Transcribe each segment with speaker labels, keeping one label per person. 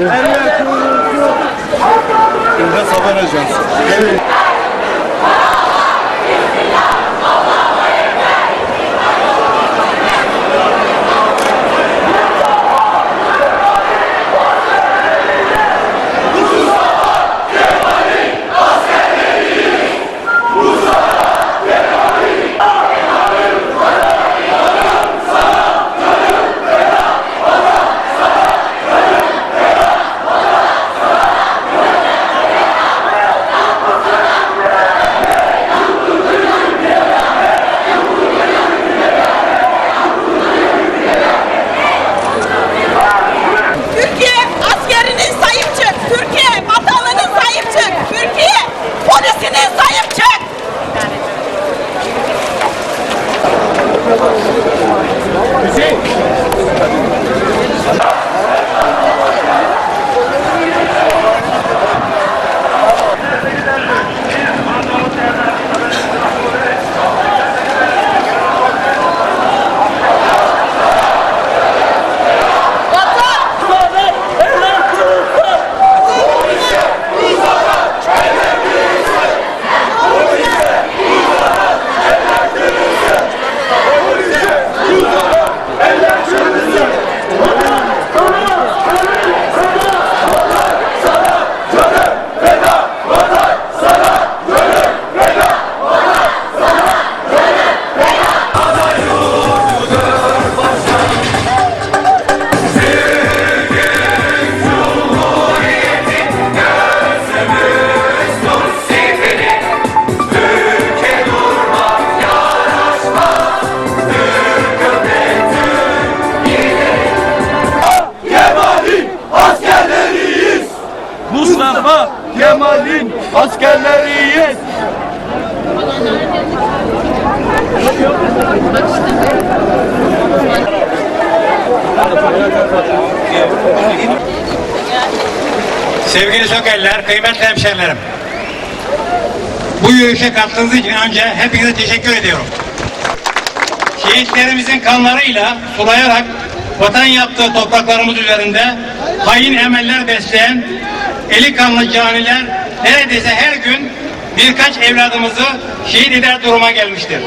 Speaker 1: Eller kurulsun. İlde Haber Ajansı. Evet. Askerleriyiz.
Speaker 2: Sevgili Sökeller, kıymetli hemşerilerim. Bu yürüyüşe katıldığınız için önce hepinize teşekkür ediyorum. Şehitlerimizin kanlarıyla sulayarak vatan yaptığı topraklarımız üzerinde hain emeller besleyen eli kanlı caniler neredeyse her gün birkaç evladımızı şehit eder duruma gelmiştir.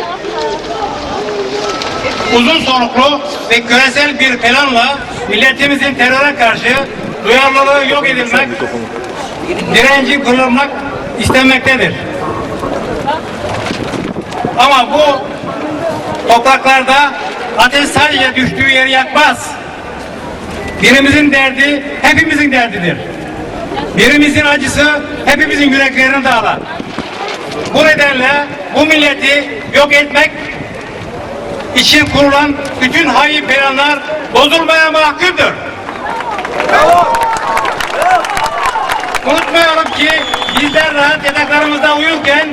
Speaker 2: Uzun soluklu ve küresel bir planla milletimizin teröre karşı duyarlılığı yok edilmek, direnci kırılmak istenmektedir. Ama bu topraklarda ateş sadece düştüğü yeri yakmaz. Birimizin derdi hepimizin derdidir. Birimizin acısı hepimizin yüreklerini dağlar. Bu nedenle bu milleti yok etmek için kurulan bütün hain planlar bozulmaya mahkumdur. Unutmayalım ki bizler rahat yataklarımızda uyurken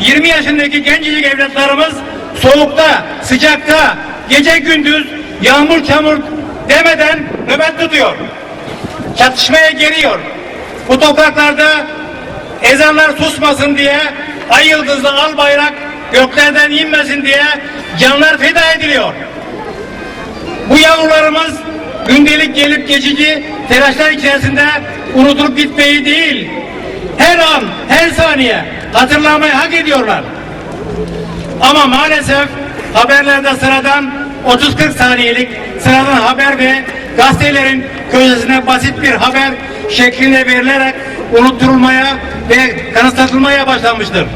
Speaker 2: 20 yaşındaki gencecik evlatlarımız soğukta, sıcakta, gece gündüz, yağmur çamur demeden nöbet tutuyor. Çatışmaya geliyor. Bu topraklarda ezanlar susmasın diye ay yıldızlı al bayrak göklerden inmesin diye canlar feda ediliyor. Bu yavrularımız gündelik gelip geçici telaşlar içerisinde unutulup gitmeyi değil, her an, her saniye hatırlamayı hak ediyorlar. Ama maalesef haberlerde sıradan 30-40 saniyelik sıradan haber ve gazetelerin köşesine basit bir haber şeklinde verilerek unutturulmaya ve kanıtlatılmaya başlanmıştır.